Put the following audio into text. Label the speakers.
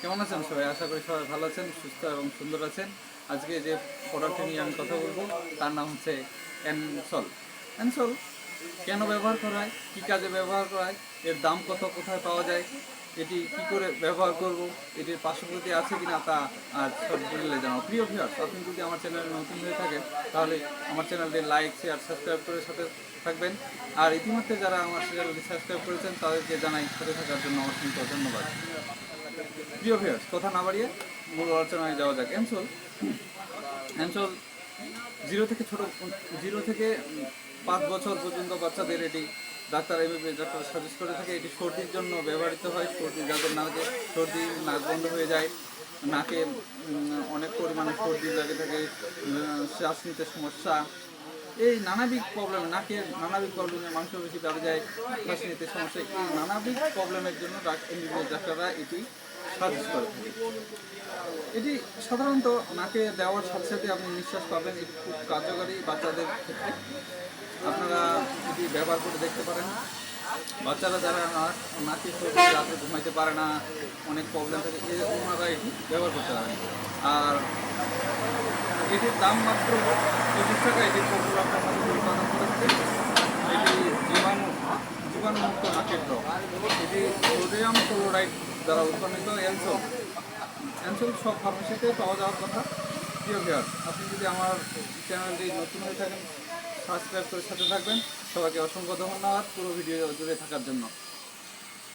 Speaker 1: কেমন আছেন সবাই? আশা করি সবাই ভালো আছেন, সুস্থ এবং সুন্দর আছেন। আজকে যে প্রোডাক্ট নিয়ে আমি কথা বলব, তার নাম হচ্ছে অ্যানসল অ্যানসল কেন ব্যবহার করা হয়? কী কাজে ব্যবহার করা হয়? এর দাম কত, কোথায় পাওয়া যায়? এটি কি করে ব্যবহার করব? এটির পার্শ্ববর্তী আছে কিনা তা আজ সব ডিটেলে জানাব। প্রিয় ভিউয়ার্স আপনি যদি আমার চ্যানেলে নতুন হয়ে থাকেন, তাহলে আমার চ্যানেলটি লাইক শেয়ার সাবস্ক্রাইব করে সাথে থাকবেন। আর ইতিমধ্যে যারা আমার চ্যানেলটি সাবস্ক্রাইব করেছেন, তাদেরকে জানাই সাথে থাকার জন্য অসংখ্য ধন্যবাদ। প্রিয় ভিউয়ার্স কথা না বাড়িয়ে মূল আলোচনায় যাওয়া যাক। অ্যানসল অ্যানসল জিরো থেকে ছোট জিরো থেকে পাঁচ বছর পর্যন্ত বাচ্চাদের এটি ডাক্তার এমবিবি ডাক্তার সাজেস্ট করে থাকে। এটি সর্দির জন্য ব্যবহৃত হয়। সর্দি যাদের নাকে সর্দি, নাক বন্ধ হয়ে যায়, নাকে অনেক পরিমাণে সর্দি লাগে থাকে শ্বাস নিতে সমস্যা। এই নানাবিধ প্রবলেম নাকের নানাবিধ প্রবলেমে মাংস বেশি বেড়ে যায় শ্বাস নিতে সমস্যা, এই নানাবিধ প্রবলেমের জন্য এমবিবিএস ডাক্তাররা এটি করে থাকে। এটি সাধারণত নাকে দেওয়ার সাথে সাথে আপনি নিঃশ্বাস পাবেন খুব কার্যকারী বাচ্চাদের ক্ষেত্রে। আপনারা এটি ব্যবহার করে দেখতে পারেন। বাচ্চারা যারা নাকে রাতে ঘুমাইতে পারে না, অনেক প্রবলেম থাকে এই ওনারা এটি ব্যবহার করতে পারেন। আর এটির দাম মাত্র পঁচিশ টাকা এটি পপুলার টাকা উৎপাদন করে থাকে এটি জীবাণু ড্রপ এটি সোডিয়াম ক্লোরাইড দ্বারা উৎপাদিত এনসোল। এনসোল সব ফার্মেসিতে পাওয়া যাওয়ার কথা। প্রিয় ভিয়ার আপনি যদি আমার চ্যানেলটি নতুন হয়ে থাকেন, সাবস্ক্রাইব করে সাথে থাকবেন। সবাইকে অসংখ্য ধন্যবাদ পুরো ভিডিও জুড়ে থাকার জন্য।